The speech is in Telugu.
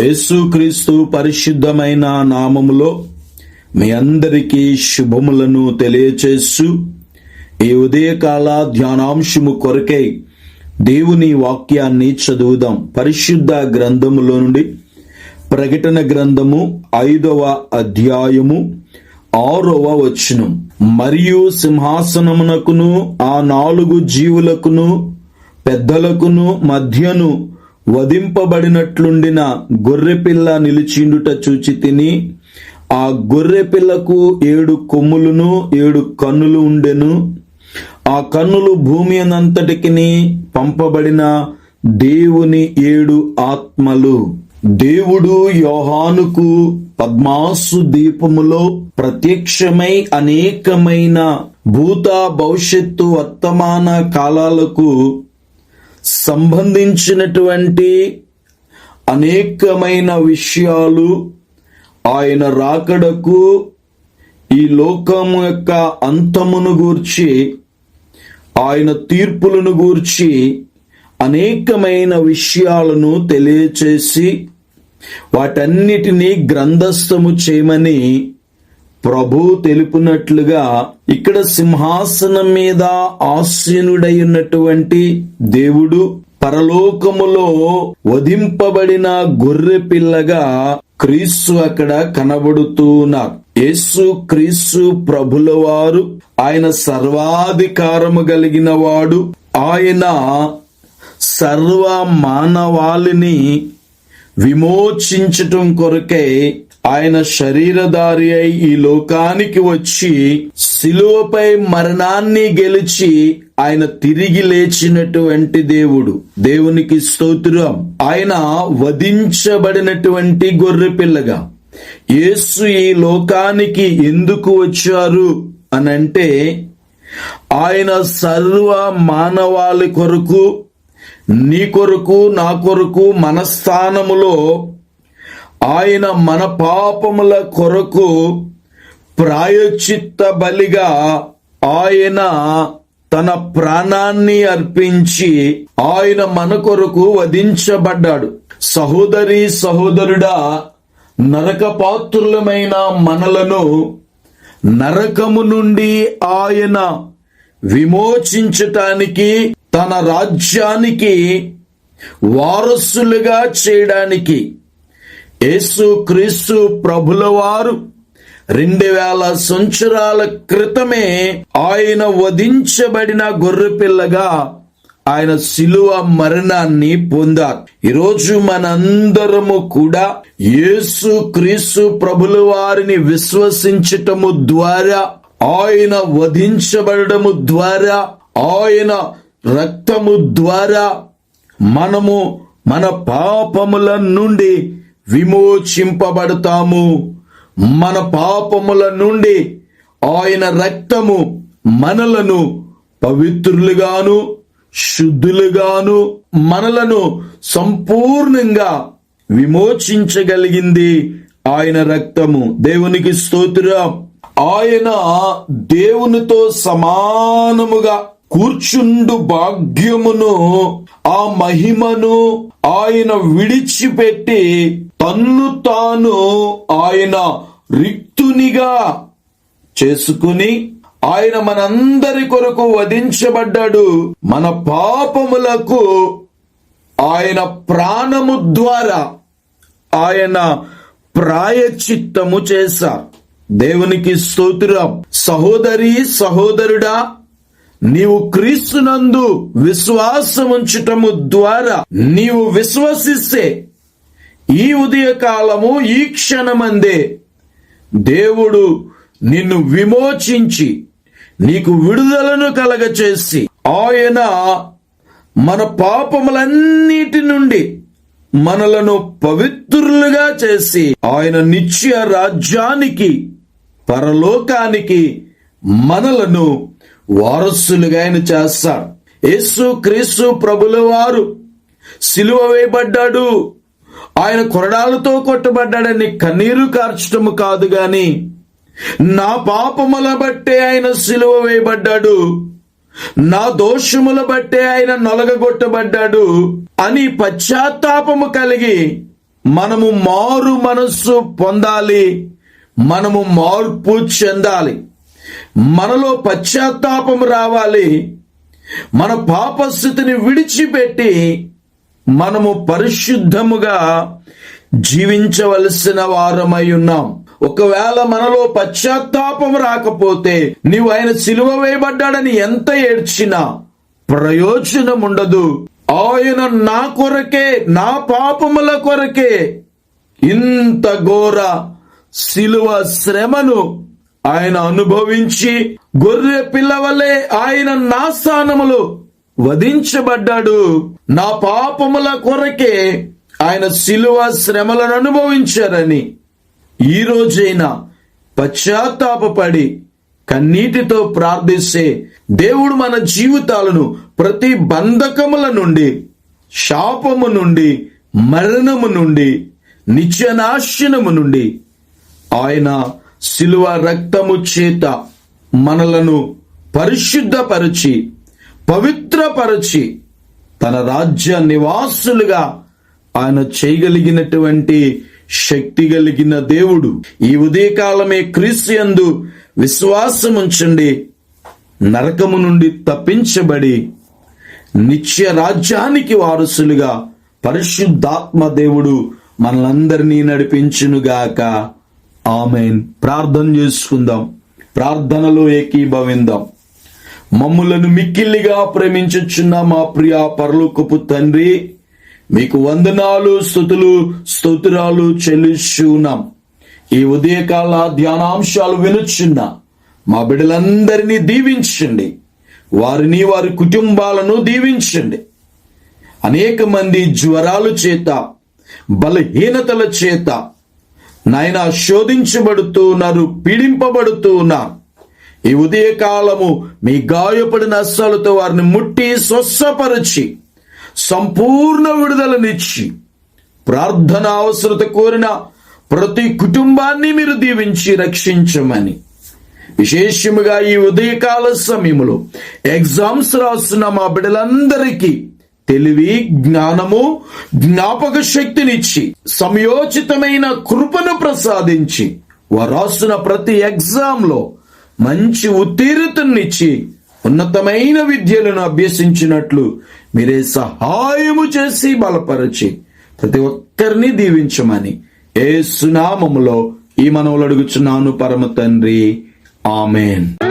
యేసుక్రీస్తు పరిశుద్ధమైన నామములో మీ అందరికీ శుభములను తెలియచేస్తూ ఈ ఉదయకాల ధ్యానాంశము కొరకై దేవుని వాక్యాన్ని చదువుదాం. పరిశుద్ధ గ్రంథములో నుండి ప్రకటన గ్రంథము ఐదవ అధ్యాయము ఆరవ వచనం. మరియు సింహాసనమునకును ఆ నాలుగు జీవులకును పెద్దలకును మధ్యను వధింపబడినట్లుండిన గొర్రెపిల్ల నిలిచిండుట చూచి తిని ఆ గొర్రెపిల్లకు ఏడు కొమ్ములును ఏడు కన్నులు ఉండెను. ఆ కన్నులు భూమి అనంతటికి పంపబడిన దేవుని ఏడు ఆత్మలు. దేవుడు యోహానుకు పద్మాసు దీపములో ప్రత్యక్షమై అనేకమైన భూత భవిష్యత్తు వర్తమాన కాలాలకు సంబంధించినటువంటి అనేకమైన విషయాలు ఆయన రాకడకు ఈ లోకము యొక్క అంతమును గూర్చి ఆయన తీర్పులను గూర్చి అనేకమైన విషయాలను తెలియచేసి వాటన్నిటినీ గ్రంథస్థము చేయమని ప్రభు తెలుపునట్లుగా ఇక్కడ సింహాసనం మీద ఆసీనుడై ఉన్నటువంటి దేవుడు పరలోకములో వధింపబడిన గొర్రె పిల్లగా క్రీస్తు అక్కడ కనబడుతున్నారు. యేసు క్రీస్తు ప్రభుల వారు ఆయన సర్వాధికారము కలిగిన వాడు. ఆయన సర్వ మానవాళిని విమోచించటం కొరకై ఆయన శరీరధారి అయి ఈ లోకానికి వచ్చి శిలువపై మరణాన్ని గెలిచి ఆయన తిరిగి లేచినటువంటి దేవుడు. దేవునికి స్తోత్రం. ఆయన వధించబడినటువంటి గొర్రె పిల్లగా. యేసు ఈ లోకానికి ఎందుకు వచ్చారు అనంటే ఆయన సర్వ మానవాళి కొరకు నీ కొరకు నా కొరకు మన స్థానములో ఆయన మన పాపముల కొరకు ప్రాయోచిత్త బలిగా ఆయన తన ప్రాణాన్ని అర్పించి ఆయన మన కొరకు వధించబడ్డాడు. సహోదరి సహోదరుడా నరకపాత్రులమైన మనలను నరకము నుండి ఆయన విమోచించటానికి తన రాజ్యానికి వారసులుగా చేయడానికి యేసు క్రీస్తు ప్రభుల వారు రెండు వేల సంవత్సరాల క్రితమే ఆయన వధించబడిన గొర్రెపిల్లగా ఆయన శిలువ మరణాన్ని పొందారు. ఈరోజు మనందరము కూడా యేసు క్రీస్తు ప్రభుల వారిని విశ్వసించటము ద్వారా ఆయన వధించబడము ద్వారా ఆయన రక్తము ద్వారా మనము మన పాపముల నుండి విమోచింపబడతాము. మన పాపముల నుండి ఆయన రక్తము మనలను పవిత్రులుగాను శుద్ధులుగాను మనలను సంపూర్ణంగా విమోచించగలిగింది ఆయన రక్తము. దేవునికి స్తోత్రం. ఆయన దేవునితో సమానముగా కూర్చుండు భాగ్యమును ఆ మహిమను ఆయన విడిచిపెట్టి తన్ను తాను ఆయన రిక్తునిగా చేసుకుని ఆయన మనందరి కొరకు వధించబడ్డాడు. మన పాపములకు ఆయన ప్రాణము ద్వారా ఆయన ప్రాయచిత్తము చేశారు దేవునికి స్తోత్రం. సహోదరి సహోదరుడా నీవు క్రీస్తునందు విశ్వాసముంచటము ద్వారా నీవు విశ్వసిస్తే ఈ ఉదయకాలము ఈ క్షణమందే. దేవుడు నిన్ను విమోచించి నీకు విడుదలను కలగచేసి ఆయన మన పాపములన్నిటి నుండి మనలను పవిత్రులుగా చేసి ఆయన నిత్య రాజ్యానికి పరలోకానికి మనలను వారసులుగా ఆయన చేస్తాడు. యేసు క్రీస్తు ప్రభుల వారు సిలువ వేయబడ్డాడు. ఆయన కొరడాలతో కొట్టబడ్డాడని కన్నీరు కార్చటము కాదు గాని నా పాపముల బట్టే ఆయన సిలువ వేయబడ్డాడు. నా దోషముల బట్టే ఆయన నొలగగొట్టబడ్డాడు అని పశ్చాత్తాపము కలిగి మనము మారు మనస్సు పొందాలి. మనము మార్పు చెందాలి. మనలో పశ్చాత్తాపం రావాలి. మన పాపస్థితిని విడిచిపెట్టి మనము పరిశుద్ధముగా జీవించవలసిన వారమై ఉన్నాం. ఒకవేళ మనలో పశ్చాత్తాపం రాకపోతే నీవు ఆయన సిలువ వేయబడ్డాడని ఎంత ఏడ్చినా ప్రయోజనం ఉండదు. ఆయన నా కొరకే నా పాపముల కొరకే ఇంత ఘోర శిలువ శ్రమను ఆయన అనుభవించి గొర్రె పిల్లవలే ఆయన నా స్థానములు వధించబడ్డాడు. నా పాపముల కొరకే ఆయన శిలువ శ్రమలను అనుభవించారని. ఈ రోజైనా పశ్చాత్తాపపడి కన్నీటితో ప్రార్థిస్తే దేవుడు మన జీవితాలను ప్రతి బంధకముల నుండి శాపము నుండి మరణము నుండి నిత్యనాశనము నుండి ఆయన శిలువ రక్తము చేత మనలను పరిశుద్ధపరిచి పవిత్రపరచి తన రాజ్య నివాసులుగా ఆయన చేయగలిగినటువంటి శక్తి కలిగిన దేవుడు. ఈ ఉదయకాలమే క్రీస్తు విశ్వాసం ఉంచండి నరకము నుండి తప్పించబడి నిత్య రాజ్యానికి వారసులుగా పరిశుద్ధాత్మ దేవుడు మనలందరినీ నడిపించునుగాక. ఆమెన్. ప్రార్థన చేసుకుందాం. ప్రార్థనలో ఏకీభవిందాం. మమ్ములను మిక్కిల్లిగా ప్రేమించుచున్న మా ప్రియ పరలోకపు తండ్రి మీకు వందనాలు స్థుతులు స్తోత్రాలు చెల్లిస్తున్నాం ఈ ఉదయకాల ధ్యానాంశాలు వినుచున్న మా బిడ్డలందరినీ దీవించండి. వారిని వారి కుటుంబాలను దీవించండి. అనేక మంది జ్వరాలు చేత బలహీనతల చేత నాయన శోధించబడుతూ ఉన్నారు పీడింపబడుతూ ఉన్నారు. ఈ ఉదయకాలము మీ గాయపడిన అస్సలతో వారిని ముట్టి స్వస్థపరిచి సంపూర్ణ విడుదలనిచ్చి ప్రార్థన అవసరత కోరిన ప్రతి కుటుంబాన్ని మీరు దీవించి రక్షించమని. విశేషముగా ఈ ఉదయకాల సమయంలో ఎగ్జామ్స్ రాస్తున్న మా బిడ్డలందరికీ తెలివి జ్ఞానము జ్ఞాపక శక్తినిచ్చి సమయోచితమైన కృపను ప్రసాదించి వారు రాస్తున్న ప్రతి ఎగ్జామ్లో మంచి ఉత్తీర్ణతనిచ్చి ఉన్నతమైన విద్యలను అభ్యసించినట్లు మీరే సహాయము చేసి బలపరచి ప్రతి ఒక్కరిని దీవించమని ఏ సునామములో ఈ మనవులు అడుగుచున్నాను పరమ తండ్రి. ఆమెన్.